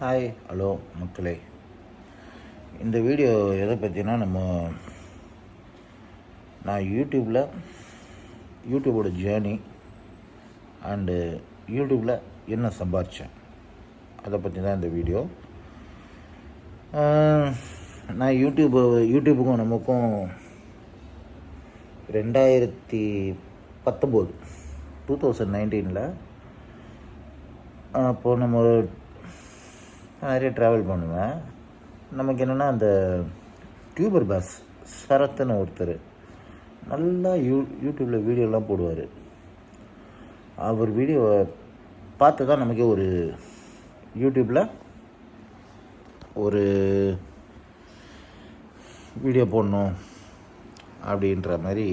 Hi hello மக்களே. இந்த video எதை பற்றினா நம்ம நான் யூடியூப்பில் யூடியூபோட ஜேர்னி அண்டு யூடியூப்பில் என்ன சம்பாரித்தேன் அதை பற்றி தான் இந்த வீடியோ. நான் யூடியூப் யூடியூபுக்கும் நமக்கும் ரெண்டாயிரத்தி பத்தொம்போது டூ தௌசண்ட் நைன்டீனில் அப்போது நம்ம நிறைய ட்ராவல் பண்ணுவேன். நமக்கு என்னென்னா அந்த டியூபர் பாஸ் சரத்துன்னு ஒருத்தர். நல்லா யூ யூடியூப்பில் வீடியோலாம் போடுவார். அவர் வீடியோவை பார்த்து தான் நமக்கே ஒரு யூடியூப்பில் ஒரு வீடியோ போடணும் அப்படின்ற மாதிரி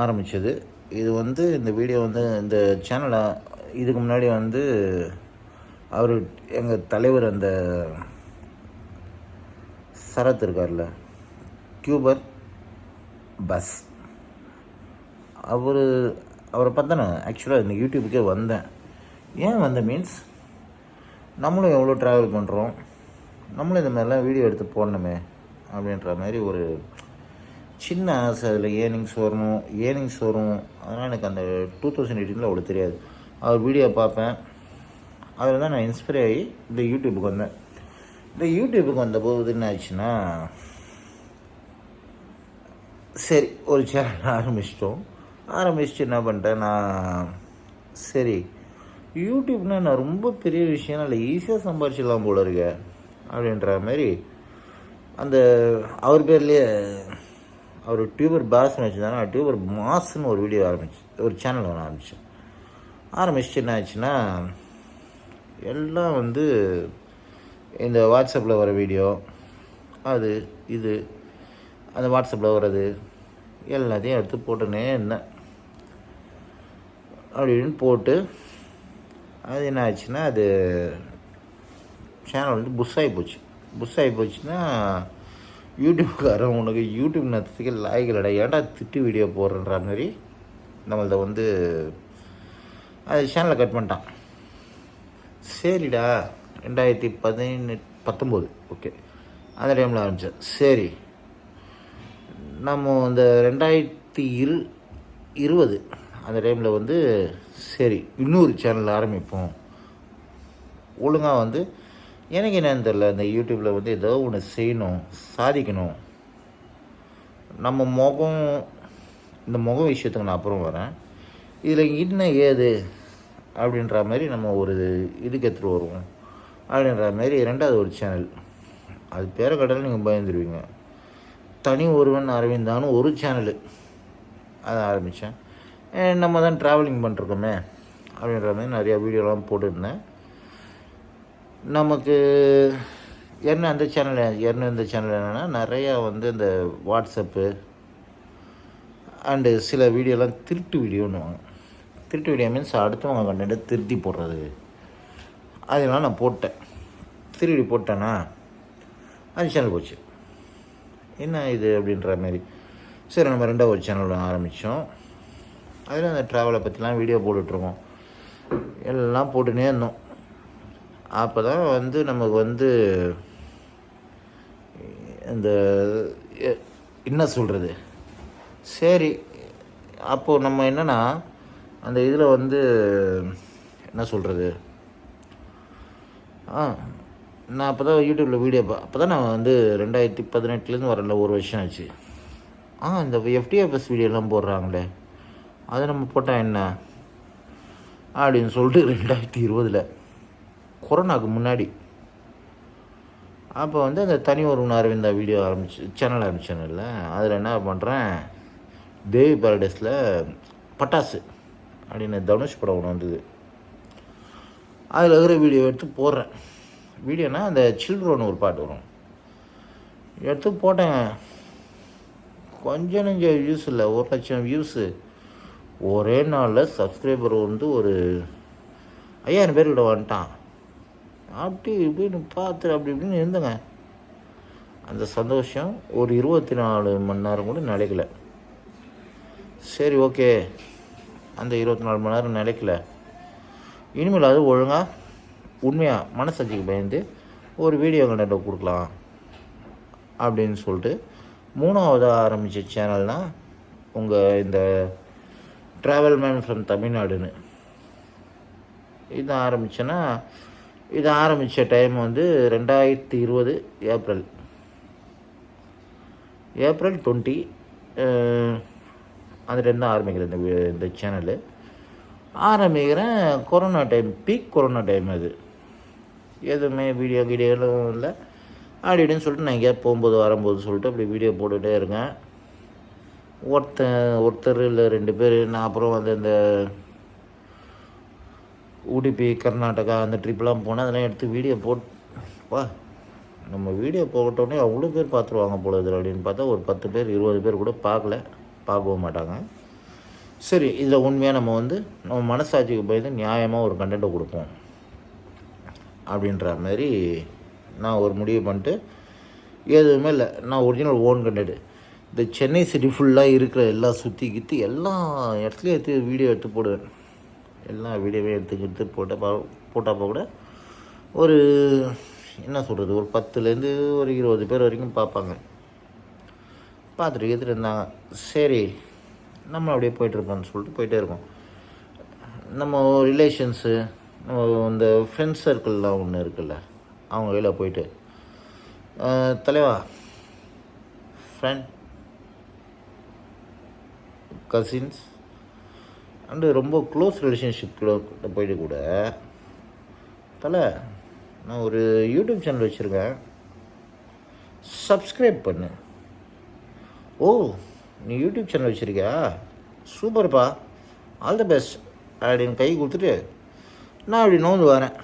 ஆரம்பித்தது இது வந்து இந்த வீடியோ வந்து இந்த சேனலை இதுக்கு முன்னாடி வந்து அவர் எங்கள் தலைவர் அந்த சரத் இருக்கார்ல கியூபர் பஸ். அவர் அவரை பார்த்தா நான் ஆக்சுவலாக இந்த யூடியூபுக்கே வந்தேன். ஏன் வந்த மீன்ஸ் நம்மளும் எவ்வளோ ட்ராவல் பண்ணுறோம் நம்மளும் இந்த மாதிரிலாம் வீடியோ எடுத்து போடணுமே அப்படின்ற மாதிரி ஒரு சின்ன ஆசை அதில் ஏர்னிங்ஸ் வரணும் ஏர்னிங்ஸ் வரும். அதனால் எனக்கு அந்த டூ தௌசண்ட் எயிட்டீனில் அவ்வளோ தெரியாது. அவர் வீடியோ பார்ப்பேன். அதில் தான் நான் இன்ஸ்பைர் ஆகி இந்த யூடியூபுக்கு வந்தேன். இந்த யூடியூபுக்கு வந்தபோது என்ன ஆச்சுன்னா சரி ஒரு சேனல் ஆரம்பிச்சிட்டோம். ஆரம்பிச்சுட்டு என்ன பண்ணிட்டேன் நான் சரி யூடியூப்னா நான் ரொம்ப பெரிய விஷயம் இல்லை ஈஸியாக சம்பாரிச்சிடலாம் போல இருக்க அப்படின்ற மாதிரி அந்த அவர் பேர்லேயே அவர் டியூபர் பாஸ்ன்னு வச்சுருந்தாங்க டியூபர் மாஸ்ன்னு ஒரு வீடியோ ஆரம்பிச்சு ஒரு சேனல் ஒன்று ஆரம்பித்தேன் ஆரம்பிச்சுட்டு என்ன ஆச்சுன்னா எல்லாம் வந்து இந்த வாட்ஸ்அப்பில் வர வீடியோ அது இது அந்த வாட்ஸ்அப்பில் வர்றது எல்லாத்தையும் எடுத்து போட்டுனே இருந்தேன். அப்படின்னு போட்டு அது என்ன ஆச்சுன்னா அது சேனல் வந்து புஷ் ஆகி போச்சு. புஷ் ஆகி போச்சுன்னா யூடியூப்காரன் உனக்கு யூடியூப் நடத்துக்கு லாய்களடா ஏன்டா திட்டு வீடியோ போடுறன்ற மாதிரி நம்மள்த வந்து அது சேனலை கட் பண்ணிட்டான். சரிடா. ரெண்டாயிரத்தி பதினெட்டு பத்தொம்போது. ஓகே அந்த டைமில் ஆரம்பித்தேன் சரி. நம்ம இந்த ரெண்டாயிரத்தி இரு இருபது அந்த டைமில் வந்து சரி இன்னொரு சேனல் ஆரம்பிப்போம். ஒழுங்காக வந்து எனக்கு என்னன்னு தெரில இந்த யூடியூப்பில் வந்து ஏதோ ஒன்று செய்யணும் சாதிக்கணும். நம்ம முகம் இந்த முகம் விஷயத்துக்கு நான் அப்புறம் வரேன். இதில் என்ன ஏது? அப்படின்ற மாதிரி நம்ம ஒரு இதுக்கு எடுத்துகிட்டு வருவோம். அப்படின்ற மாதிரி ரெண்டாவது ஒரு சேனல் அது பேர கடலில் நீங்கள் பயந்துருவீங்க. தனி ஒருவன் அரவிந்தான்னு ஒரு சேனலு அதை ஆரம்பித்தேன் நம்ம தான் ட்ராவலிங் பண்ணிருக்கோமே அப்படின்ற மாதிரி நிறையா வீடியோலாம் போட்டுருந்தேன். நமக்கு என்ன அந்த சேனல் என்ன இந்த சேனல் என்னென்னா நிறையா வந்து இந்த வாட்ஸ்அப்பு அண்டு சில வீடியோலாம் திருட்டு வீடியோன்னுவாங்க திருட்டு வீடியோ மீன்ஸ் அடுத்தவங்க கண்டென்ட்டை திருத்தி போடுறது. அதெல்லாம் நான் போட்டேன். திருடி போட்டேன்னா அது சேனல் போச்சு. என்ன இது அப்படின்ற மாதிரி. சரி நம்ம ரெண்டாவது ஒரு சேனல் ஆரம்பித்தோம் அதில் அந்த ட்ராவலை பற்றிலாம் வீடியோ போட்டுட்ருக்கோம். எல்லாம் போட்டுனே இருந்தோம். அப்போ தான் வந்து நமக்கு வந்து இந்த என்ன சொல்கிறது சரி அப்போது நம்ம என்னென்னா அந்த இதில் வந்து என்ன சொல்கிறது? ஆ நான் அப்போ தான் யூடியூப்பில் வீடியோ பா அப்போ தான் நான் வந்து ரெண்டாயிரத்தி பதினெட்டுலேருந்து வரல ஒரு வருஷம் ஆச்சு. ஆ இந்த எஃப்டிஎஃப்எஸ் வீடியோலாம் போடுறாங்களே அதை நம்ம போட்டால் என்ன? அப்படின்னு சொல்லிட்டு ரெண்டாயிரத்தி இருபதில் கொரோனாக்கு முன்னாடி. அப்போ வந்து அந்த தனி ஒருவன் அரவிந்தா வீடியோ ஆரம்பிச்சு சேனல் ஆரம்பிச்சேன்ல அதில் என்ன பண்ணுறேன் தேவி பேரடைஸில் பட்டாசு. அப்படின்னு தனுஷ் படம் ஒன்று வந்தது. அதில் இருக்கிற வீடியோ எடுத்து போடுறேன். வீடியோனா அந்த சில்ட்ரன் ஒரு பாட்டு வரும். எடுத்து போட்டேங்க கொஞ்சம் நெஞ்ச வியூஸ் இல்லை ஒரு லட்சம் வியூஸு ஒரே நாளில் சப்ஸ்கிரைபர் வந்து ஒரு ஐயாயிரம் பேர் கிட்ட வந்துட்டான். அப்படி இப்படின்னு பார்த்து அப்படி இப்படின்னு இருந்தேங்க. அந்த சந்தோஷம் ஒரு இருபத்தி நாலு மணி நேரம் கூட நிலைக்கல. சரி ஓகே அந்த இருபத்தி நாலு மணி நேரம் நிலைக்கல. இனிமேல் அது ஒழுங்காக உண்மையாக மனசாட்சிக்கு பயந்து ஒரு வீடியோ கண்டென்ட் கொடுக்கலாம் அப்படின்னு சொல்லிட்டு மூணாவதாக ஆரம்பித்த சேனல்னால் உங்கள் இந்த ட்ராவல் மேன் ஃப்ரம் தமிழ்நாடுன்னு. இது ஆரம்பித்தேன்னா இது ஆரம்பித்த டைம் வந்து ரெண்டாயிரத்தி இருபது ஏப்ரல். ஏப்ரல் டுவெண்ட்டி அந்த ஆரம்பிக்கிறேன் இந்த இந்த சேனலு ஆரம்பிக்கிறேன் corona time peak corona time அது. எதுவுமே வீடியோ கீடியோலாம் இல்லை. அப்படின்னு சொல்லிட்டு நான் எங்கேயா போகும்போது வரும்போது சொல்லிட்டு அப்படி வீடியோ போட்டுகிட்டே இருக்கேன். ஒருத்தன் ஒருத்தர் இல்லை ரெண்டு பேர். நான் அப்புறம் வந்து இந்த உடுப்பி கர்நாடகா அந்த ட்ரிப்லாம் போனேன். அதெல்லாம் எடுத்து வீடியோ போட் வா நம்ம வீடியோ போட்டோடனே அவ்வளோ பேர் பார்த்துருவாங்க போல இதில் அப்படின்னு பார்த்தா ஒரு பத்து பேர் இருபது பேர் கூட பார்க்கல. பார்க்கவும் மாட்டாங்க சரி இதில் உண்மையாக நம்ம வந்து நம்ம மனசாட்சிக்கு பயந்து நியாயமாக ஒரு கண்டென்ட்டை கொடுப்போம். அப்படின்ற மாதிரி நான் ஒரு முடிவு பண்ணிட்டு எதுவுமே இல்லை. நான் ஒரிஜினல் ஓன் கண்டென்ட் இந்த சென்னை சிட்டி ஃபுல்லாக இருக்கிற எல்லா சுற்றி கித்தி எல்லா இடத்துலையும் எடுத்து வீடியோ எடுத்து போடுவேன். எல்லா வீடியோவையும் எடுத்து எடுத்து போட்டப்போ போட்டப்போ கூட ஒரு என்ன சொல்கிறது ஒரு பத்துலேருந்து ஒரு இருபது பேர் வரைக்கும் பார்ப்பாங்க. பார்த்துட்டு கேத்துட்டு இருந்தாங்க. சரி நம்ம அப்படியே போயிட்டுருப்போம்னு சொல்லிட்டு போயிட்டே இருக்கோம். நம்ம ரிலேஷன்ஸு நம்ம இந்த ஃப்ரெண்ட்ஸ் சர்க்கிள்லாம் ஒன்று இருக்குல்ல அவங்க கையில் போயிட்டு தலைவா ஃப்ரெண்ட் கசின்ஸ் அண்டு ரொம்ப க்ளோஸ் ரிலேஷன்ஷிப் கூட போயிட்டு கூட தலை நான் ஒரு யூடியூப் சேனல் வச்சுருக்கேன். சப்ஸ்கிரைப் பண்ணு. ஓ நீ யூடியூப் சேனல் வச்சுருக்கியா? சூப்பர்ப்பா. ஆல் த பெஸ்ட் அப்படின்னு கை கொடுத்துட்டு நான் அப்படி நோந்து வரேன்.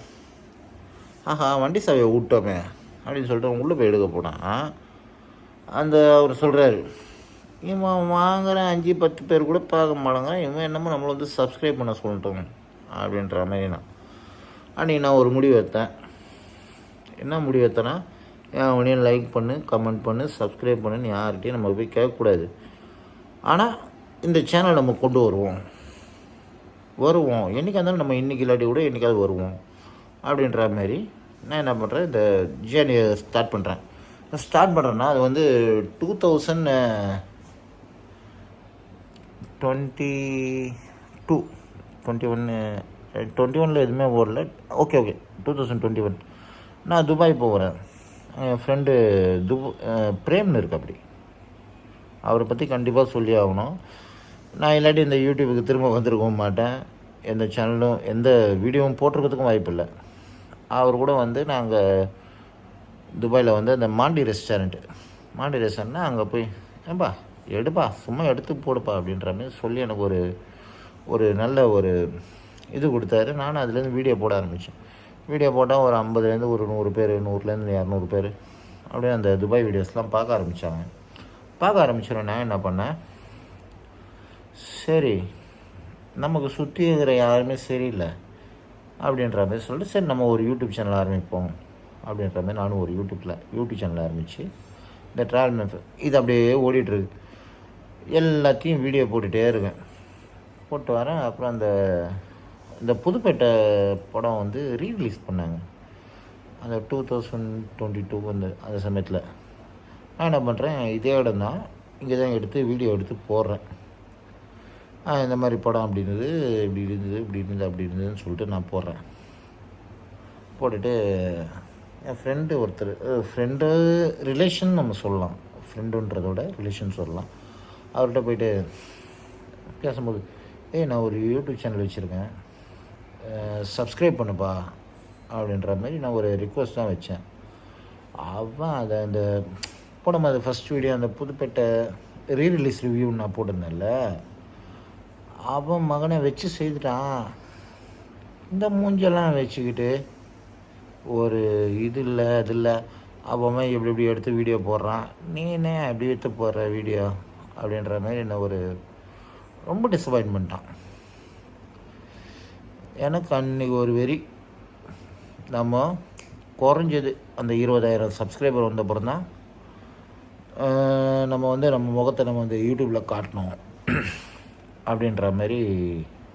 ஆஹா வண்டி சாவியை விட்டோமே அப்படின்னு சொல்லிட்டு உள்ளே போய் எடுக்க போனான். அந்த அவர் சொல்கிறாரு இவன் வாங்குற அஞ்சு பத்து பேர் கூட பார்க்க மாட்டேங்கிறான். இவன் என்னமோ நம்மளை வந்து சப்ஸ்கிரைப் பண்ண சொல்லிட்டோம் அப்படின்ற மாதிரி நான் அன்றைக்கி நான் ஒரு முடிவு எடுத்தேன். என்ன முடிவு எடுத்தேன்னா என் லைக் பண்ணு கமெண்ட் பண்ணு சப்ஸ்கிரைப் பண்ணுன்னு யார்கிட்டையும் நம்ம போய் கேட்கக்கூடாது. ஆனால் இந்த சேனல் நம்ம கொண்டு வருவோம். வருவோம். என்றைக்கா இருந்தாலும் நம்ம இன்றைக்கி இல்லாட்டி கூட என்றைக்காவது வருவோம். அப்படின்ற மாதிரி நான் என்ன பண்ணுறேன் இந்த ஜேர்னியை ஸ்டார்ட் பண்ணுறேன் ஸ்டார்ட் பண்ணுறேன்னா அது வந்து two thousand twenty two twenty ஒன்று டுவெண்ட்டி ஒனில் எதுவுமே ஓடல okay okay two thousand twenty one நான் துபாய் போகிறேன் என் ஃப்ரெண்டு துபு பிரேம்னு இருக்கு அப்படி. அவரை பற்றி கண்டிப்பாக சொல்லி ஆகணும். நான் இல்லாட்டி இந்த யூடியூபுக்கு திரும்ப வந்திருக்கவும் மாட்டேன். எந்த சேனலும் எந்த வீடியோவும் போட்டிருக்கிறதுக்கும் வாய்ப்பு இல்லை. அவர் கூட வந்து நாங்கள் துபாயில் வந்து அந்த மாண்டி ரெஸ்டாரண்ட்டு மாண்டி ரெஸ்டாரண்ட்னா அங்கே போய் ஏன்பா எடுப்பா சும்மா எடுத்து போடுப்பா அப்படின்ற மாதிரி சொல்லி எனக்கு ஒரு ஒரு நல்ல ஒரு இது கொடுத்தாரு. நானும் அதுலேருந்து வீடியோ போட ஆரம்பித்தேன் வீடியோ போட்டால் ஒரு ஐம்பதுலேருந்து ஒரு நூறு பேர் நூறுலேருந்து இரநூறு பேர். அப்படியே அந்த துபாய் வீடியோஸ்லாம் பார்க்க ஆரம்பித்தாங்க பார்க்க ஆரம்பிச்சிடறேன் நான் என்ன பண்ணேன்? சரி நமக்கு சுற்றி இருக்கிற யாருமே சரியில்லை அப்படின்ற மாதிரி சொல்லிட்டு சரி நம்ம ஒரு யூடியூப் சேனல் ஆரம்பிப்போம் அப்படின்ற மாதிரி நானும் ஒரு யூடியூப்பில் யூடியூப் சேனல் ஆரம்பித்து இந்த ட்ராவல் மேப் இது அப்படியே ஓடிட்டுருக்கு. எல்லாத்தையும் வீடியோ போட்டுகிட்டே இருக்கேன். போட்டு வரேன். அப்புறம் அந்த இந்த புதுப்பேட்டை படம் வந்து ரீரிலீஸ் பண்ணாங்க. அந்த டூ தௌசண்ட் டுவெண்ட்டி டூ வந்து அந்த சமயத்தில். நான் என்ன பண்ணுறேன் இதே இடம் தான் இங்கே தான் எடுத்து வீடியோ எடுத்து போடுறேன். இந்த மாதிரி படம் அப்படி இருந்தது இப்படி இருந்தது இப்படி இருந்தது அப்படி இருந்ததுன்னு சொல்லிட்டு நான் போடுறேன். போட்டுட்டு என் ஃப்ரெண்டு ஒருத்தர் ஃப்ரெண்டு ரிலேஷன் நம்ம சொல்லலாம். ஃப்ரெண்டுன்றதோட ரிலேஷன் சொல்லலாம். அவர்கிட்ட போயிட்டு பேசும்போது ஏய் நான் ஒரு யூடியூப் சேனல் வச்சுருக்கேன். சப்ஸ்கிரைப் பண்ணுப்பா அப்படின்ற மாதிரி நான் ஒரு ரிக்வஸ்ட் தான் வச்சேன். அவன் அதை அந்த போடும்போது ஃபஸ்ட் வீடியோ அந்த புதுப்பேட்டை ரீ ரிலீஸ் ரிவ்யூ நான் போட்டிருந்தேன்ல அவன் மகனை வச்சு செய்துட்டான். இந்த மூஞ்செல்லாம் வச்சுக்கிட்டு ஒரு இது இல்லை அது இல்லை. அவன் எப்படி இப்படி எடுத்து வீடியோ போடுறான். நீனே அப்படி எடுத்து போடுற வீடியோ அப்படின்ற மாதிரி என்ன ஒரு ரொம்ப டிசப்பாயின்ட் பண்ணிட்டான் எனக்கு அன்னைக்கு ஒரு வெறி. நம்ம குறைஞ்சது அந்த இருபதாயிரம் சப்ஸ்கிரைபர் வந்தப்புறம் தான் நம்ம வந்து நம்ம முகத்தை நம்ம வந்து யூடியூப்பில் காட்டணும். அப்படின்ற மாதிரி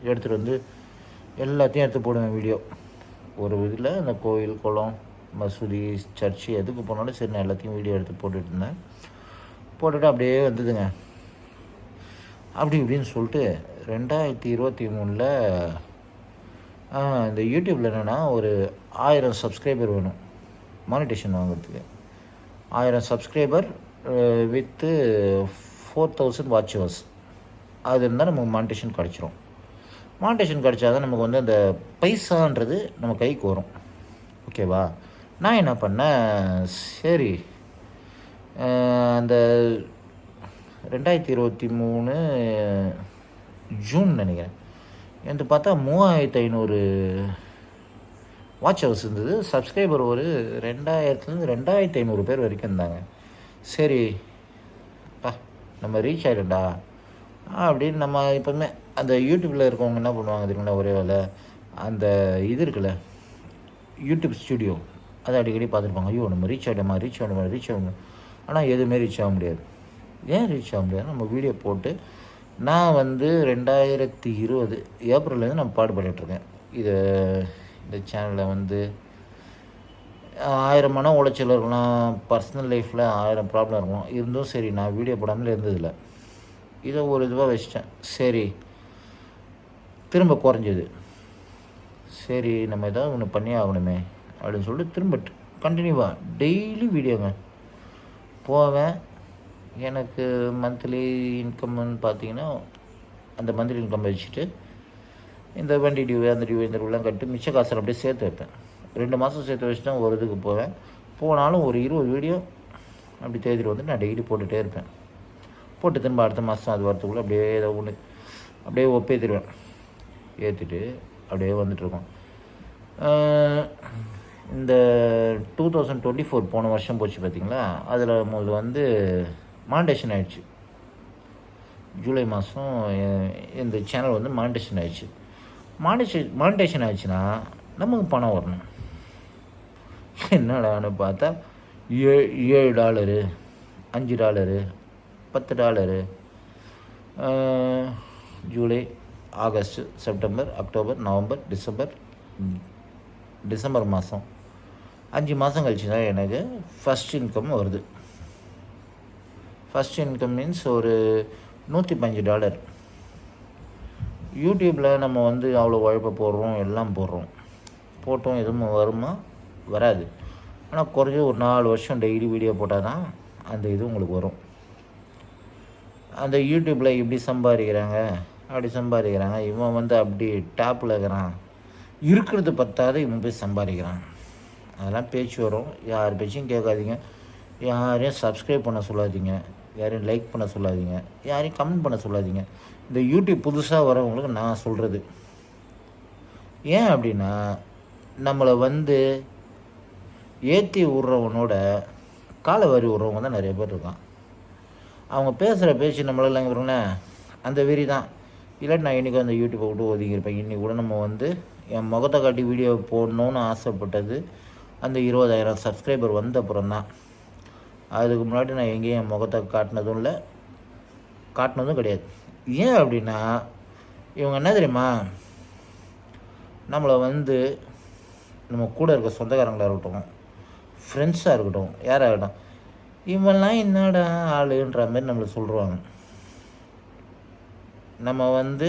எடுத்துகிட்டு வந்து எல்லாத்தையும் எடுத்து போடுவேன் வீடியோ. ஒரு இதில் அந்த கோயில் குளம் மசூதி சர்ச்சு எதுக்கு போனாலும் சரி நான் எல்லாத்தையும் வீடியோ எடுத்து போட்டுட்டு இருந்தேன். போட்டுட்டு அப்படியே வந்ததுங்க. அப்படி இப்படின்னு சொல்லிட்டு ரெண்டாயிரத்தி இருபத்தி மூணில் இந்த யூடியூப்பில் என்னென்னா ஒரு ஆயிரம் சப்ஸ்கிரைபர் வேணும். மானிட்டேஷன் வாங்குறதுக்கு. ஆயிரம் subscriber with four thousand watch hours அது இருந்தால் நமக்கு மானிட்டேஷன் கிடச்சிரும். மானிட்டேஷன் கிடச்சா தான் நமக்கு வந்து அந்த பைசான்றது நம்ம கைக்கு வரும். ஓகேவா நான் என்ன பண்ணேன்? சரி. அந்த ரெண்டாயிரத்தி இருபத்தி மூணு ஜூன் நினைக்கிறேன். என்று பார்த்தா மூவாயிரத்து ஐநூறு வாட்ச் ஹவர்ஸ் இருந்தது. சப்ஸ்கிரைபர் ஒரு ரெண்டாயிரத்துலேருந்து ரெண்டாயிரத்தி ஐநூறு பேர் வரைக்கும் இருந்தாங்க. சரி பா நம்ம ரீச் ஆகிடும்டா அப்படின்னு நம்ம எப்போவுமே அந்த யூடியூப்பில் இருக்கவங்க என்ன பண்ணுவாங்க தெரியுங்களா ஒரே வேலை அந்த இது இருக்குல்ல யூடியூப் ஸ்டுடியோ அதை அடிக்கடி பார்த்துருப்பாங்க. ஐயோ நம்ம ரீச் ஆகிடுமா ரீச் ஆகிடுமா ரீச் ஆகணும். ஆனால் எதுவுமே ரீச் ஆக முடியாது. ஏன் ரீச் ஆக முடியாது? நம்ம வீடியோ போட்டு நான் வந்து ரெண்டாயிரத்தி இருபது ஏப்ரல்லேருந்து நான் பாடுபட்டுருக்கேன் இது இந்த சேனலில் வந்து ஆயிரம் மன உளைச்சல் இருக்கலாம் பர்சனல் லைஃப்பில் ஆயிரம் ப்ராப்ளம் இருக்கலாம். இருந்தும் சரி நான் வீடியோ போடாமல் இருந்ததில்லை. இதை ஒரு இதுவாக வச்சிட்டேன். சரி திரும்ப குறைஞ்சது. சரி நம்ம ஏதாவது ஒன்று பண்ணி ஆகணுமே அப்படின்னு சொல்லிட்டு திரும்ப கண்டினியூவாக டெய்லி வீடியோங்க போவேன். எனக்கு மந்த்லி இன்கம்னு பார்த்தீங்கன்னா அந்த மந்த்லி இன்கம் வச்சுட்டு இந்த வண்டி டியூ அந்த டியூ இந்த டியூலாம் கட்டி மிச்ச காசில் அப்படியே சேர்த்து வைப்பேன். ரெண்டு மாதம் சேர்த்து வச்சுட்டு ஒரு இதுக்கு போவேன். போனாலும் ஒரு இருபது வீடியோ அப்படி தேதிட்டு வந்து நான் டெய்லி போட்டுகிட்டே இருப்பேன். போட்டு திரும்ப அடுத்த மாதம் அது வரத்துக்குள்ளே அப்படியே ஏதோ ஒன்று அப்படியே ஒப்பேத்திடுவேன். ஏற்றிட்டு அப்படியே வந்துட்டுருக்கோம் இந்த டூ தௌசண்ட் டுவெண்ட்டி ஃபோர் போன வருஷம் போச்சு பார்த்தீங்களா? அதில் முதல்ல வந்து மாண்டேஷன் ஆயிடுச்சு. ஜூலை மாதம் இந்த சேனல் வந்து மானிட்டேஷன் ஆயிடுச்சு. மானிட்டேஷன் மானிட்டேஷன் ஆயிடுச்சுன்னா நமக்கு பணம் வரணும். என்னடான்னு பார்த்தா ஏ ஏழு டாலரு அஞ்சு டாலரு பத்து dollar July August September October November December December மாதம் அஞ்சு மாதம் கழிச்சு தான் எனக்கு ஃபஸ்ட் இன்கம் வருது. ஃபஸ்ட் இன்கம் மீன்ஸ் ஒரு நூற்றி பஞ்சு டாலர் யூடியூப்பில் நம்ம வந்து அவ்வளோ உழைப்பை போடுறோம் எல்லாம் போடுறோம். போட்டோம் எதுவும் வருமா? வராது. ஆனால் குறைஞ்ச ஒரு நாலு வருஷம் டெய்லி வீடியோ போட்டால் தான் அந்த இது உங்களுக்கு வரும். அந்த யூடியூப்பில் இப்படி சம்பாதிக்கிறாங்க அப்படி சம்பாதிக்கிறாங்க இவன் வந்து அப்படி டாப்பில் இருக்கிறான். இருக்கிறது பத்தாது இவன் போய் சம்பாதிக்கிறான். அதெல்லாம் பேச்சு வரும். யார் பேச்சையும் கேட்காதீங்க. யாரையும் சப்ஸ்கிரைப் பண்ண சொல்லாதீங்க. யாரையும் லைக் பண்ண சொல்லாதீங்க. யாரையும் கமெண்ட் பண்ண சொல்லாதீங்க. இந்த யூடியூப் புதுசாக வரவங்களுக்கு நான் சொல்கிறது ஏன் அப்படின்னா நம்மளை வந்து ஏற்றி விட்றவனோட காலை வரி விட்றவங்க தான் நிறைய பேர் இருக்கான். அவங்க பேசுகிற பேச்சு நம்மளால பாருங்களேன். அந்த வெறி தான். இல்லாட்டி நான் இன்றைக்கி அந்த யூடியூப்பை விட்டு ஒதுங்கியிருப்பேன். இன்றைக்கி கூட நம்ம வந்து என் முகத்தை காட்டி வீடியோ போடணும்னு ஆசைப்பட்டது அந்த இருபதாயிரம் சப்ஸ்கிரைபர் வந்த அப்புறம் தான் அதுக்கு முன்னாடி நான் எங்கேயும் என் முகத்தை காட்டினதும் இல்லை. காட்டினதும் கிடையாது. ஏன் அப்படின்னா இவங்க என்ன தெரியுமா? நம்மளை வந்து நம்ம கூட இருக்க சொந்தக்காரங்களாக இருக்கட்டும் ஃப்ரெண்ட்ஸாக இருக்கட்டும் யாராக இருக்கட்டும் இவன்லாம் என்னடா ஆளுன்ற மாதிரி நம்மளை சொல்லுவாங்க நம்ம வந்து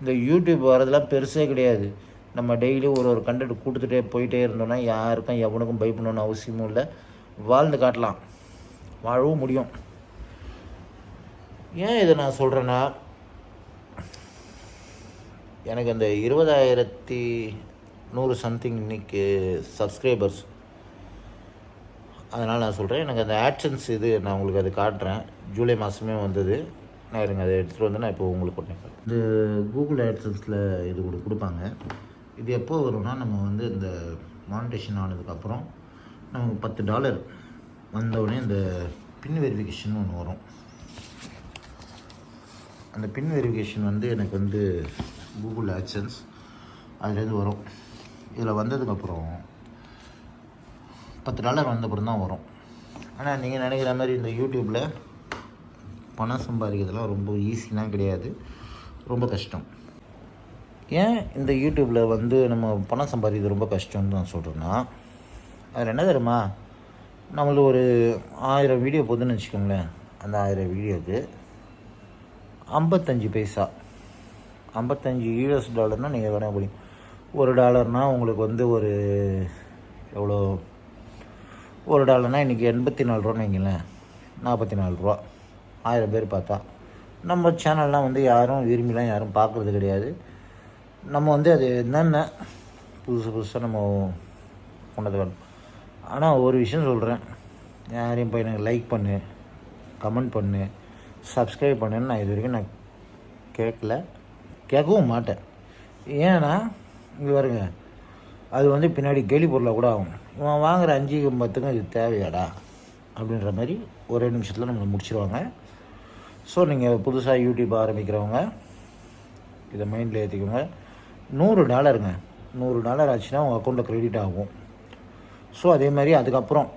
இந்த யூடியூப் வரதெல்லாம் பெருசே கிடையாது. நம்ம டெய்லி ஒரு ஒரு கண்டென்ட் கொடுத்துட்டே போயிட்டே இருந்தோம்னா யாருக்கும் எவனுக்கும் பயப்படணும்னு அவசியமும் இல்லை. வாழ்ந்து காட்டலாம். வாழவும் முடியும். ஏன் இதை நான் சொல்கிறேன்னா எனக்கு அந்த இருபதாயிரத்தி நூறு சம்திங் இன்னைக்கு சப்ஸ்கிரைபர்ஸ் அதனால் நான் சொல்கிறேன் எனக்கு அந்த ஆட்சன்ஸ் இது நான் உங்களுக்கு அது காட்டுறேன். ஜூலை மாதமே வந்தது. நான் இருங்க அதை எடுத்துகிட்டு வந்து நான் இப்போ உங்களுக்கு கொண்டேன் இந்த கூகுள் ஆட்சன்ஸில் இது கூட கொடுப்பாங்க. இது எப்போ வரும்னா நம்ம வந்து இந்த மானிட்டேஷன் ஆனதுக்கப்புறம் நமக்கு பத்து டாலர் வந்தவுடனே இந்த பின் வெரிஃபிகேஷன் ஒன்று வரும். அந்த பின் வெரிஃபிகேஷன் வந்து எனக்கு வந்து கூகுள் ஆக்சன்ஸ் அதுலேருந்து வரும். இதில் வந்ததுக்கப்புறம் பத்து டாலர் வந்தப்புறம் தான் வரும். ஆனால் நீங்கள் நினைக்கிற மாதிரி இந்த யூடியூப்பில் பணம் சம்பாதிக்கிறதுலாம் ரொம்ப ஈஸிலாம் கிடையாது. ரொம்ப கஷ்டம். ஏன் இந்த யூடியூப்பில் வந்து நம்ம பணம் சம்பாதிக்கிறது ரொம்ப கஷ்டம்னு நான் சொல்கிறேன்னா அதில் என்ன தெரியுமா? நம்மளது ஒரு ஆயிரம் வீடியோ போதுன்னு வச்சுக்கோங்களேன். அந்த ஆயிரம் வீடியோக்கு ஐம்பத்தஞ்சு பைசா. ஐம்பத்தஞ்சு யூஎஸ் டாலர்னால் நீங்கள் வேணால் முடியும் ஒரு டாலர்னால் உங்களுக்கு வந்து ஒரு எவ்வளோ? ஒரு டாலர்னால் இன்றைக்கி எண்பத்தி நாலு ரூபான்னு வைங்களேன். நாற்பத்தி நாலு ரூபா. ஆயிரம் பேர் பார்த்தா. நம்ம சேனல்லாம் வந்து யாரும் விரும்பிலாம் யாரும் பார்க்குறது கிடையாது. நம்ம வந்து அது என்னென்ன? புதுசு புதுசாக நம்ம கொண்டது வேணும் ஆனால் ஒரு விஷயம் சொல்கிறேன் யாரையும் போய் எனக்கு லைக் பண்ணு கமெண்ட் பண்ணு சப்ஸ்கிரைப் பண்ணுன்னு நான் இது வரைக்கும் நான் கேட்கல. கேட்கவும் மாட்டேன். ஏன்னா இங்கே வருங்க அது வந்து பின்னாடி கேலி பொருளாக கூட ஆகும். இவன் வாங்குகிற அஞ்சு பத்துக்கும் இது தேவையாடா? அப்படின்ற மாதிரி ஒரே நிமிஷத்தில் நம்மளை முடிச்சிருவாங்க. ஸோ நீங்கள் புதுசாக யூடியூப் ஆரம்பிக்கிறவங்க இதை மைண்டில் ஏற்றிக்கோங்க நூறு டாலருங்க நூறு டாலர் ஆச்சுன்னா உங்கள் அக்கௌண்ட்டில் க்ரெடிட் ஆகும். ஸோ அதே மாதிரி அதுக்கப்புறம்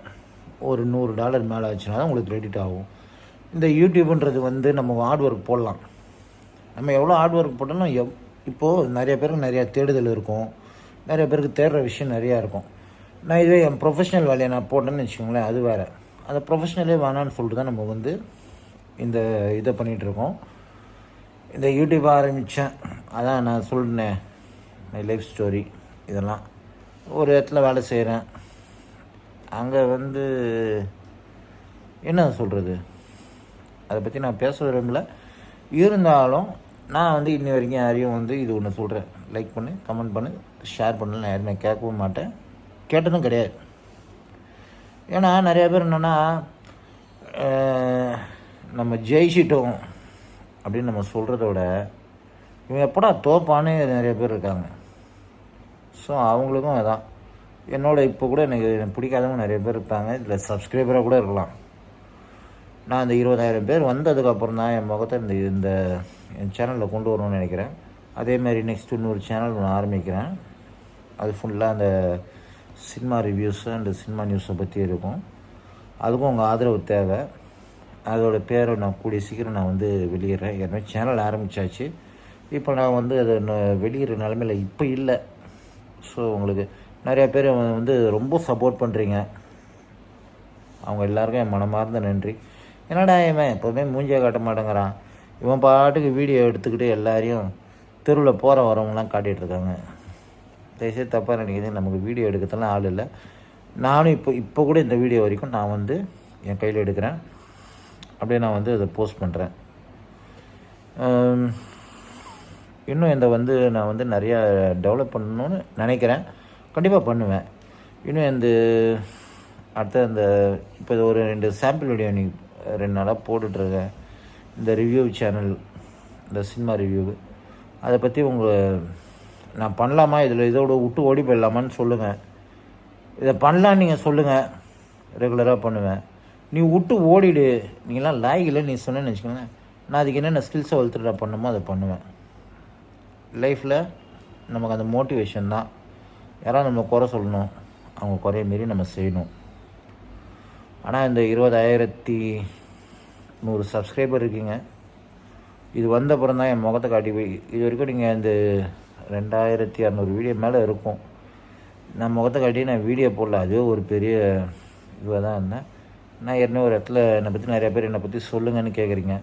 ஒரு நூறு டாலர் மேலே ஆச்சுன்னா தான் உங்களுக்கு க்ரெடிட் ஆகும். இந்த யூடியூப்ன்றது வந்து நம்ம ஹார்ட் ஒர்க் போடலாம். நம்ம எவ்வளோ ஹார்ட் ஒர்க் போட்டாலும் எவ் இப்போது நிறைய பேருக்கு நிறையா தேடுதல் இருக்கும். நிறைய பேருக்கு தேடுற விஷயம் நிறையா இருக்கும். நான் இதுவே என் ப்ரொஃபஷனல் வேலையை நான் போட்டேன்னு வச்சுக்கோங்களேன் அது வேறு. அந்த ப்ரொஃபஷனலே வேணான்னு சொல்லிட்டு தான் நம்ம வந்து இந்த இதை பண்ணிகிட்ருக்கோம் இந்த யூடியூப் ஆரம்பித்தேன் அதான் நான் சொல்லினேன் மை லைஃப் ஸ்டோரி இதெல்லாம். ஒரு இடத்துல வேலை செய்கிறேன் அங்கே வந்து என்ன சொல்கிறது அதை பற்றி நான் பேச விரும்பல. இருந்தாலும் நான் வந்து இன்னி வரைக்கும் யாரையும் வந்து இது ஒன்று சொல்கிறேன் லைக் பண்ணு கமெண்ட் பண்ணு ஷேர் பண்ணு நான் யாருமே கேட்கவும் மாட்டேன். கேட்டதும் கிடையாது. ஏன்னா நிறையா பேர் என்னென்னா நம்ம ஜெயிச்சிட்டோம் அப்படின்னு நம்ம சொல்கிறத விட இவன் எப்படா தோப்பான்னு நிறைய பேர் இருக்காங்க. ஸோ அவங்களுக்கும் அதான். என்னோட இப்போ கூட எனக்கு எனக்கு பிடிக்காதவங்க நிறைய பேர் இருப்பாங்க. இதில் சப்ஸ்கிரைபராக கூட இருக்கலாம். நான் இந்த இருபதாயிரம் பேர் வந்ததுக்கப்புறம் தான் என் முகத்தை இந்த இந்த என் சேனலில் கொண்டு வரணும்னு நினைக்கிறேன். அதேமாதிரி நெக்ஸ்ட் இன்னொரு சேனல் ஒன்று ஆரம்பிக்கிறேன். அது ஃபுல்லாக அந்த சினிமா ரிவ்யூஸு அண்ட் சினிமா நியூஸை பற்றி இருக்கும். அதுக்கும் உங்கள் ஆதரவு தேவை. அதோட பேரை நான் கூடிய சீக்கிரம் நான் வந்து வெளியிடுறேன். ஏற்கனவே சேனல் ஆரம்பித்தாச்சு இப்போ நான் வந்து அதை நான் வெளியிடுற நிலமையில இப்போ இல்லை. ஸோ உங்களுக்கு நிறையா பேர் வந்து ரொம்ப சப்போர்ட் பண்ணுறீங்க அவங்க எல்லாருக்கும் என் மனமார்ந்த நன்றி. என்னடா இவன் எப்போவுமே மூஞ்சியை காட்ட மாட்டேங்கிறான். இவன் பாட்டுக்கு வீடியோ எடுத்துக்கிட்டு எல்லாரையும் தெருவில் போகிற வரவங்களாம் காட்டிகிட்டு இருக்காங்க. தயவுசெய்து தப்பாக நினைக்கிது நமக்கு வீடியோ எடுக்கிறதுலாம் ஆள் இல்லை. நானும் இப்போ இப்போ கூட இந்த வீடியோ வரைக்கும் நான் வந்து என் கையில் எடுக்கிறேன். அப்படியே நான் வந்து அதை போஸ்ட் பண்ணுறேன் இன்னும் இதை வந்து நான் வந்து நிறையா டெவலப் பண்ணணும்னு நினைக்கிறேன். கண்டிப்பாக பண்ணுவேன். இன்னும் இந்த அடுத்த இந்த இப்போ இது ஒரு ரெண்டு சாம்பிள் வீடியோ நீ ரெண்டு நாளாக போட்டுட்ருக்கேன். இந்த ரிவ்யூ சேனல் இந்த சினிமா ரிவ்யூ அதை பற்றி உங்கள் நான் பண்ணலாமா? இதில் இதோட விட்டு ஓடி போயிடலாமான்னு சொல்லுங்கள் இதை பண்ணலான்னு நீங்கள் சொல்லுங்கள் ரெகுலராக பண்ணுவேன். நீ விட்டு ஓடிடு. நீங்களாம் லாய்கில் நீ சொன்னேன்னு வச்சுக்கோங்களேன். நான் அதுக்கு என்னென்ன ஸ்கில்ஸை வளர்த்துட்டா பண்ணுமோ அதை பண்ணுவேன். லைஃப்பில் நமக்கு அந்த மோட்டிவேஷன் தான். யாராவது நம்ம குறை சொல்லணும் அவங்க குறைய மாரி நம்ம செய்யணும். ஆனால் இந்த இருபதாயிரத்தி நூறு சப்ஸ்கிரைபர் இருக்கீங்க. இது வந்த அப்புறம் தான் என் முகத்தை காட்டி போய் இது வரைக்கும் நீங்கள் இந்த ரெண்டாயிரத்தி இரநூறு வீடியோ மேலே இருக்கும். நான் முகத்தை காட்டி நான் வீடியோ போடல அதுவே ஒரு பெரிய இதுவாக தான் இருந்தேன். நான் ஏற்கனவே ஒரு இடத்துல என்னை பற்றி நிறையா பேர் என்னை பற்றி சொல்லுங்கன்னு கேட்குறீங்க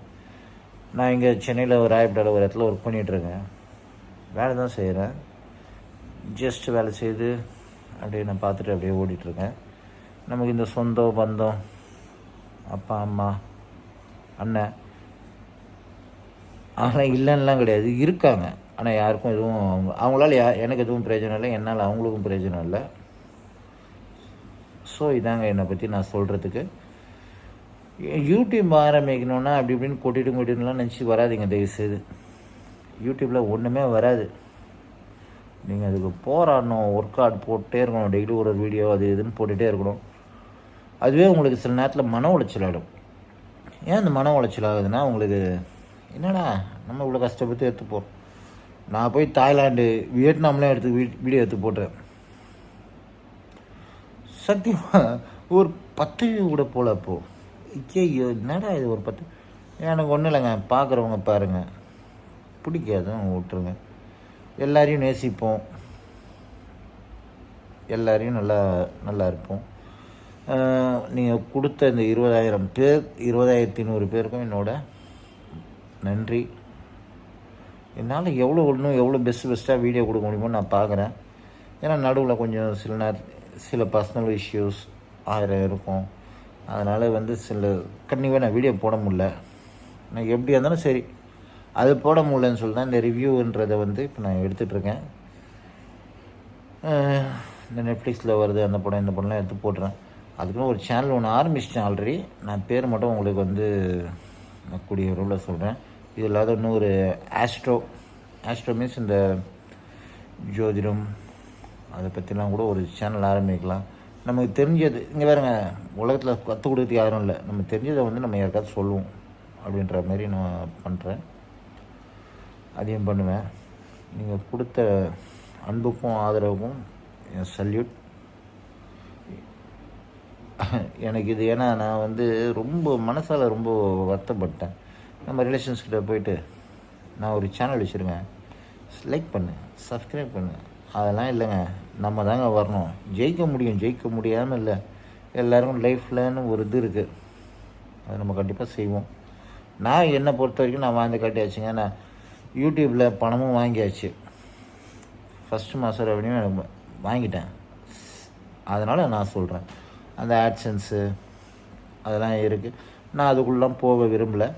நான் இங்கே சென்னையில் ஒரு ஆயப்பட்டால ஒரு இடத்துல ஒர்க் பண்ணிகிட்ருக்கேன் வேலை தான் செய்கிறேன் ஜஸ்ட் வேலை செய்து அப்படியே நான் பார்த்துட்டு அப்படியே ஓடிட்டுருக்கேன். நமக்கு இந்த சொந்தம் பந்தம் அப்பா அம்மா அண்ணன் அதெல்லாம் இல்லைன்னுலாம் கிடையாது. இருக்காங்க. ஆனால் யாருக்கும் எதுவும் அவங்க அவங்களால யா எனக்கு எதுவும் பிரயோஜனம் இல்லை. என்னால் அவங்களுக்கும் பிரயோஜனம் இல்லை. ஸோ இதாங்க என்னை பற்றி நான் சொல்கிறதுக்கு யூடியூப் ஆரம்பிக்கணுன்னா அப்படி இப்படின்னு கொட்டிட்டு கொட்டிட்டுலாம் நினச்சி வராதிங்க தயவுசெய்து. யூடியூப்பில் ஒன்றுமே வராது. நீங்கள் அதுக்கு போராடணும் ஒர்க் அவுட் போட்டே இருக்கணும் டெய்லி ஒரு வீடியோ அது இதுன்னு போட்டுகிட்டே இருக்கணும். அதுவே உங்களுக்கு சில நேரத்தில் மன உளைச்சல் ஆகிடும் ஏன் அந்த மன உளைச்சல் ஆகுதுன்னா உங்களுக்கு என்னடா நம்ம இவ்வளோ கஷ்டப்பட்டு எடுத்து போகிறோம் நான் போய் தாய்லாண்டு வியட்நாம்லாம் எடுத்து வீடியோ எடுத்து போட்டேன் சத்தியமாக ஒரு பத்து கூட போல அப்போது ஐயோ என்னடா இது ஒரு பத்து? எனக்கு ஒன்றும் இல்லைங்க பார்க்குறவங்க பாருங்கள் பிடிக்காதும் விட்டுருங்க எல்லாரையும் நேசிப்போம். எல்லாரையும் நல்லா நல்லா இருப்போம். நீங்கள் கொடுத்த இந்த இருபதாயிரம் பேர் இருபதாயிரத்தி நூறு பேருக்கும் என்னோட நன்றி. என்னால் எவ்வளோ ஒன்றும் எவ்வளோ பெஸ்ட் பெஸ்ட்டாக வீடியோ கொடுக்க முடியுமோ நான் பார்க்குறேன் ஏன்னா நடுவில் கொஞ்சம் சில நேர சில பர்சனல் இஷ்யூஸ் ஆயிரம் இருக்கும். அதனால் வந்து சில கண்டிப்பாக நான் வீடியோ போட முடில நான் எப்படியா இருந்தாலும் சரி அது போட முடியலன்னு சொல்லி தான் இந்த ரிவ்யூன்றதை வந்து இப்போ நான் எடுத்துகிட்ருக்கேன் இந்த நெட்ஃப்ளிக்ஸில் வருது அந்த படம் இந்த படம்லாம் எடுத்து போட்டுறேன். அதுக்குன்னு ஒரு சேனல் ஒன்று ஆரம்பிச்சிட்டேன் ஆல்ரெடி நான் பேர் மட்டும் உங்களுக்கு வந்து நான் கூடிய விரைவில் சொல்கிறேன் இது இல்லாத இன்னொரு ஆஸ்ட்ரோ ஆஸ்ட்ரோ மீன்ஸ் இந்த ஜோதிடம் அதை பற்றிலாம் கூட ஒரு சேனல் ஆரம்பிக்கலாம். நமக்கு தெரிஞ்சது இங்கே வேறுங்க உலகத்தில் கற்றுக் கொடுக்குறதுக்கு யாரும் இல்லை. நம்ம தெரிஞ்சதை வந்து நம்ம யாருக்காவது சொல்லுவோம் அப்படின்ற மாதிரி நான் பண்ணுறேன் அதையும் பண்ணுவேன். நீங்கள் கொடுத்த அன்புக்கும் ஆதரவுக்கும் என் சல்யூட் எனக்கு இது ஏன்னா நான் வந்து ரொம்ப மனசால் ரொம்ப வருத்தப்பட்டேன். நம்ம ரிலேஷன்ஸ்கிட்ட போயிட்டு நான் ஒரு சேனல் வச்சுருக்கேன். லைக் பண்ணு சப்ஸ்கிரைப் பண்ணு. அதெல்லாம் இல்லைங்க. நம்ம தாங்க வரணும். ஜெயிக்க முடியும் ஜெயிக்க முடியாமல் இல்லை. எல்லாருக்கும் லைஃப்லன்னு ஒரு இது இருக்குது அதை நம்ம கண்டிப்பாக செய்வோம். நான் என்னை பொறுத்த வரைக்கும் நான் வாழ்ந்து காட்டியாச்சுங்க. நான் யூடியூப்பில் பணமும் வாங்கியாச்சு. ஃபஸ்ட்டு மாதம் ரெவன்யூ எனக்கு வாங்கிட்டேன். அதனால் நான் சொல்கிறேன் அந்த ஆட்சன்ஸு அதெல்லாம் இருக்குது நான் அதுக்குள்ளெலாம் போக விரும்பலை.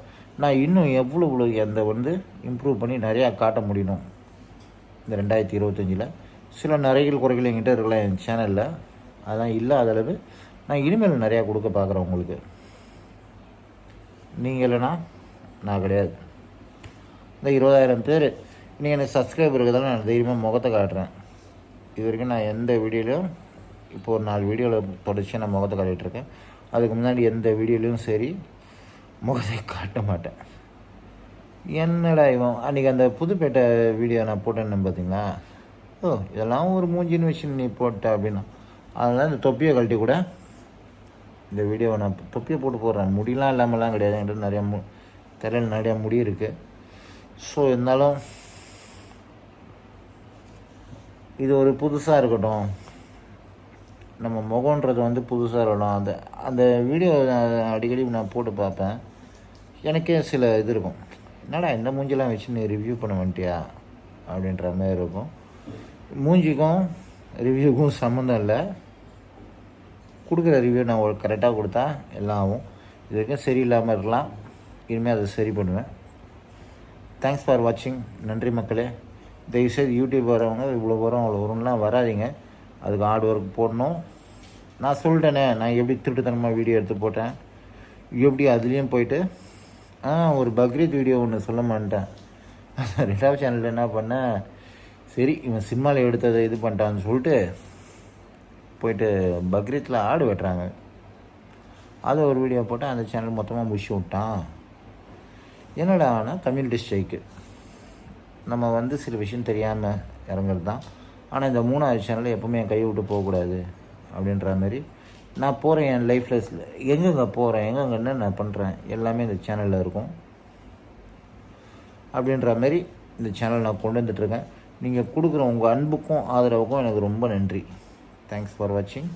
நான் இன்னும் எவ்வளோ இவ்வளோ அந்த வந்து இம்ப்ரூவ் பண்ணி நிறையா காட்ட முடியணும். இந்த ரெண்டாயிரத்தி இருபத்தஞ்சில். சில நிறைகள் குறைகள் என்கிட்ட இருக்கலாம் என் சேனலில் அதான் இல்லாத அளவு நான் இனிமேல் நிறையா கொடுக்க பார்க்குறேன் உங்களுக்கு. நீங்கள் இல்லைனா நான் கிடையாது. இந்த இருபதாயிரம் பேர். இன்றைக்கி எனக்கு சப்ஸ்கிரைபர் இருக்கிறதால நான் தைரியமாக முகத்தை காட்டுறேன். இது வரைக்கும் நான் எந்த வீடியோலையும் இப்போ ஒரு நாலு வீடியோவில் தொடர்ச்சி நான் முகத்தை காட்டிகிட்ருக்கேன் அதுக்கு முன்னாடி எந்த வீடியோலையும் சரி முகத்தை காட்ட மாட்டேன். என்னடா இவன்? அன்றைக்கி அந்த புதுப்பேட்டை வீடியோ நான் போட்டேன்னு பார்த்தீங்களா ஓ இதெல்லாம் ஒரு மூஞ்சின்னு வச்சு நீ போட்ட அப்படின்னா. அதனால் இந்த தொப்பியை கழட்டி கூட இந்த வீடியோவை நான் தொப்பியை போட்டு போடுறேன். முடியெலாம் இல்லாமலாம் கிடையாது. என்கிட்ட நிறையா மு தலையில் நிறையா முடி இருக்குது ஸோ இருந்தாலும் இது ஒரு புதுசாக இருக்கட்டும். நம்ம முகன்றது வந்து புதுசாக இருக்கணும் அந்த அந்த வீடியோ நான் அடிக்கடி நான் போட்டு பார்ப்பேன். எனக்கே சில இது இருக்கும். என்னடா இந்த மூஞ்சிலாம் வச்சு நீ ரிவ்யூ பண்ண வந்துட்டியா அப்படின்ற மாதிரி இருக்கும். மூஞ்சிக்கும் ரிவ்யூக்கும் சம்மந்தம் இல்லை. கொடுக்குற ரிவ்யூ நான் கரெக்டாக கொடுத்தா எல்லாம் ஆகும் இது வரைக்கும் சரியில்லாமல் இருக்கலாம். இனிமேல் அதை சரி பண்ணுவேன். தேங்க்ஸ் ஃபார் வாட்சிங் நன்றி மக்களே. தயவுசெய்து யூடியூப் வரவங்க இவ்வளோ வரும் அவ்வளோ வரும்லாம் வராதிங்க. அதுக்கு ஹார்ட் ஒர்க் போடணும். நான் சொல்லிட்டேனே நான் எப்படி திருட்டுத்தனமாக வீடியோ எடுத்து போட்டேன்? எப்படி அதுலேயும் போயிட்டு ஆ ஒரு பக்ரீத் வீடியோ ஒன்று சொல்ல மாட்டேன். ரெண்டாவது சேனலில் என்ன பண்ணேன்? சரி இவன் சினிமாவில் எடுத்ததை இது பண்ணிட்டான்னு சொல்லிட்டு போயிட்டு பக்ரீத்தில் ஆடு வெட்டுறாங்க. அதை ஒரு வீடியோ போட்டேன் அந்த சேனல் மொத்தமாக முடிச்சு விட்டான். என்னடா ஆனால் கம்யூனிட்டி ஸ்ட்ரைக்கு நம்ம வந்து சில விஷயம் தெரியாமல் இறங்குறது தான் ஆனால் இந்த மூணாவது சேனலை எப்போவுமே என் கை விட்டு போகக்கூடாது அப்படின்ற மாதிரி நான் போகிறேன் என் லைஃப்பில் எங்கெங்கே போகிறேன் எங்கெங்கன்னு நான் பண்ணுறேன் எல்லாமே இந்த சேனலில் இருக்கும். அப்படின்ற மாதிரி இந்த சேனல் நான் கொண்டு வந்துட்டுருக்கேன் நீங்கள் கொடுக்குற உங்கள் அன்புக்கும் ஆதரவுக்கும் எனக்கு ரொம்ப நன்றி. தேங்க்ஸ் ஃபார் வாட்சிங்